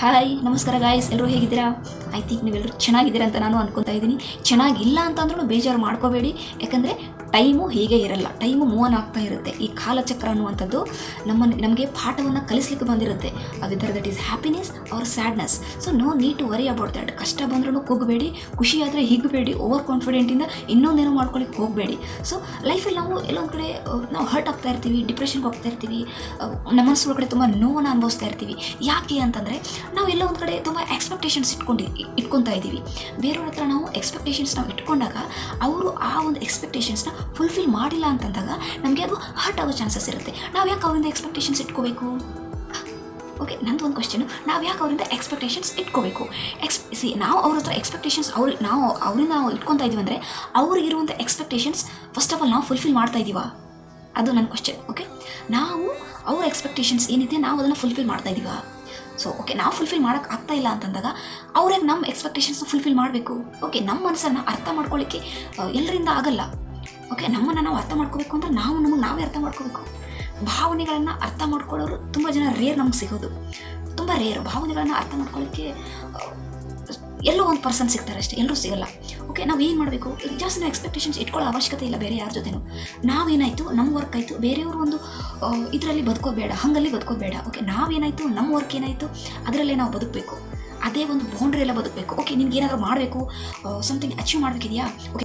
Hi, ನಮಸ್ಕಾರ guys ಎಲ್ಲರೂ ಹೇಗಿದ್ದೀರಾ? ಐ ಥಿಂಕ್ ನೀವೆಲ್ಲರೂ ಚೆನ್ನಾಗಿದ್ದೀರಾ ಅಂತ ನಾನು ಅಂದ್ಕೊತಾ ಇದ್ದೀನಿ. ಚೆನ್ನಾಗಿಲ್ಲ ಅಂತಂದ್ರೂ ಬೇಜಾರು ಮಾಡ್ಕೋಬೇಡಿ. ಯಾಕಂದರೆ ಟೈಮು ಹೀಗೆ ಇರಲ್ಲ. ಟೈಮು ಮೂವ್ ಆನ್ ಆಗ್ತಾ ಇರುತ್ತೆ. ಈ ಕಾಲಚಕ್ರ ಅನ್ನುವಂಥದ್ದು ನಮ್ಮ ನಮಗೆ ಪಾಠವನ್ನು ಕಲಿಸ್ಲಿಕ್ಕೆ ಬಂದಿರುತ್ತೆ. Whether that is happiness or sadness so no need to worry about that ಕಷ್ಟ ಬಂದ್ರೂ ಕೂಗಬೇಡಿ. ಖುಷಿ ಆದರೆ ಹಿಗ್ಬೇಡಿ ಓವರ್ ಕಾನ್ಫಿಡೆಂಟಿಂದ ಇನ್ನೊಂದೇನೋ ಮಾಡ್ಕೊಳ್ಳಿಕ್ಕೆ ಹೋಗಬೇಡಿ. ಸೊ ಲೈಫಲ್ಲಿ ನಾವು ಎಲ್ಲೊಂದು ಕಡೆ ನಾವು ಹರ್ಟ್ ಆಗ್ತಾ ಇರ್ತೀವಿ ಡಿಪ್ರೆಷನ್ಗೆ ಹೋಗ್ತಾ ಇರ್ತೀವಿ. ನಮ್ಮ ಮನಸ್ಸು ಕಡೆ ತುಂಬ ನೋವನ್ನು ಅನುಭವಿಸ್ತಾ ಇರ್ತೀವಿ. ಯಾಕೆ ಅಂತಂದರೆ ನಾವು ಎಲ್ಲ ಒಂದು ಕಡೆ ತುಂಬ ಎಕ್ಸ್ಪೆಕ್ಟೇಷನ್ಸ್ ಇಟ್ಕೊಂಡು ಇಟ್ಕೊತಾ ಇದ್ದೀವಿ. ಬೇರೆಯವ್ರ ಹತ್ರ ನಾವು ಎಕ್ಸ್ಪೆಕ್ಟೇಷನ್ಸ್ ನಾವು ಇಟ್ಕೊಂಡಾಗ ಅವರು ಆ ಒಂದು ಎಕ್ಸ್ಪೆಕ್ಟೇಷನ್ಸ್ನ ಫುಲ್ಫಿಲ್ ಮಾಡಿಲ್ಲ ಅಂತಂದಾಗ ನಮಗೆ ಅದು ಹರ್ಟ್ ಆಗೋ ಚಾನ್ಸಸ್ ಇರುತ್ತೆ. ನಾವು ಯಾಕೆ ಅವರಿಂದ ಎಕ್ಸ್ಪೆಕ್ಟೇಷನ್ಸ್ ಇಟ್ಕೋಬೇಕು? ಓಕೆ ನಂದು ಒಂದು ಕ್ವಶನು ನಾವು ಯಾಕೆ ಅವರಿಂದ ಎಕ್ಸ್ಪೆಕ್ಟೇಷನ್ಸ್ ಇಟ್ಕೋಬೇಕು? ಎಕ್ಸ್ ಸಿ ನಾವು ಅವ್ರ ಹತ್ರ ಎಕ್ಸ್ಪೆಕ್ಟೇಷನ್ಸ್ ಅವ್ರು, ನಾವು ಅವರಿಂದ ನಾವು ಇಟ್ಕೊತಾ ಇದೀವಿ ಅಂದರೆ ಅವ್ರಿಗಿರುವಂಥ ಎಕ್ಸ್ಪೆಕ್ಟೇಷನ್ಸ್ ಫಸ್ಟ್ ಆಫ್ ಆಲ್ ನಾವು ಫುಲ್ಫಿಲ್ ಮಾಡ್ತಾ ಇದ್ದೀವಾ? ಅದು ನನ್ನ ಕ್ವಶನ್ ಓಕೆ ನಾವು ಅವ್ರ ಎಕ್ಸ್ಪೆಕ್ಟೇಷನ್ಸ್ ಏನಿದೆ ನಾವು ಅದನ್ನು ಫುಲ್ಫಿಲ್ ಮಾಡ್ತಾ ಇದ್ದೀವಾ? ಸೊ ಓಕೆ ನಾವು ಫುಲ್ಫಿಲ್ ಮಾಡೋಕ್ಕೆ ಆಗ್ತಾ ಇಲ್ಲ ಅಂತಂದಾಗ ಅವ್ರಿಗೆ ನಮ್ಮ ಎಕ್ಸ್ಪೆಕ್ಟೇಷನ್ಸ್ನ ಫುಲ್ಫಿಲ್ ಮಾಡಬೇಕು. ಓಕೆ ನಮ್ಮ ಮನಸ್ಸನ್ನು ಅರ್ಥ ಮಾಡ್ಕೊಳ್ಳಿಕ್ಕೆ ಎಲ್ಲರಿಂದ ಆಗಲ್ಲ. ಓಕೆ ನಮ್ಮನ್ನು ನಾವು ಅರ್ಥ ಮಾಡ್ಕೋಬೇಕು ಅಂದ್ರೆ ನಾವು ನಮಗೆ ನಾವೇ ಅರ್ಥ ಮಾಡ್ಕೋಬೇಕು. ಭಾವನೆಗಳನ್ನು ಅರ್ಥ ಮಾಡ್ಕೊಳ್ಳೋರು ತುಂಬ ಜನ ರೇರ್ ನಮ್ಗೆ ಸಿಗೋದು. ತುಂಬ ರೇರ್ ಭಾವನೆಗಳನ್ನು ಅರ್ಥ ಮಾಡ್ಕೊಳ್ಳಿಕ್ಕೆ ಎಲ್ಲೋ ಒಂದು ಪರ್ಸನ್ ಸಿಗ್ತಾರೆ ಅಷ್ಟೇ, ಎಲ್ಲರೂ ಸಿಗಲ್ಲ. ಓಕೆ ನಾವು ಏನು ಮಾಡಬೇಕು? ಜಾಸ್ತಿ ನಾವು ಎಕ್ಸ್ಪೆಕ್ಟೇಷನ್ಸ್ ಇಟ್ಕೊಳ್ಳೋ ಅವಶ್ಯಕತೆ ಇಲ್ಲ ಬೇರೆ ಯಾರ ಜೊತೆನೂ. ನಾವೇನಾಯಿತು? ನಮ್ಮ ವರ್ಕ್ ಆಯಿತು. ಬೇರೆಯವರು ಒಂದು ಇದರಲ್ಲಿ ಬದುಕೋಬೇಡ, ಹಾಗಲ್ಲಿ ಬದುಕೋಬೇಡ. ಓಕೆ ನಾವೇನಾಯಿತು? ನಮ್ಮ ವರ್ಕ್ ಏನಾಯಿತು? ಅದರಲ್ಲೇ ನಾವು ಬದುಕಬೇಕು. ಅದೇ ಒಂದು ಬೌಂಡ್ರಿ ಎಲ್ಲ ಬದುಕಬೇಕು. ಓಕೆ ನಿನ್ಗೆ ಏನಾದರೂ ಮಾಡಬೇಕು? Something achieve ಮಾಡಬೇಕಿದೆಯಾ? ಓಕೆ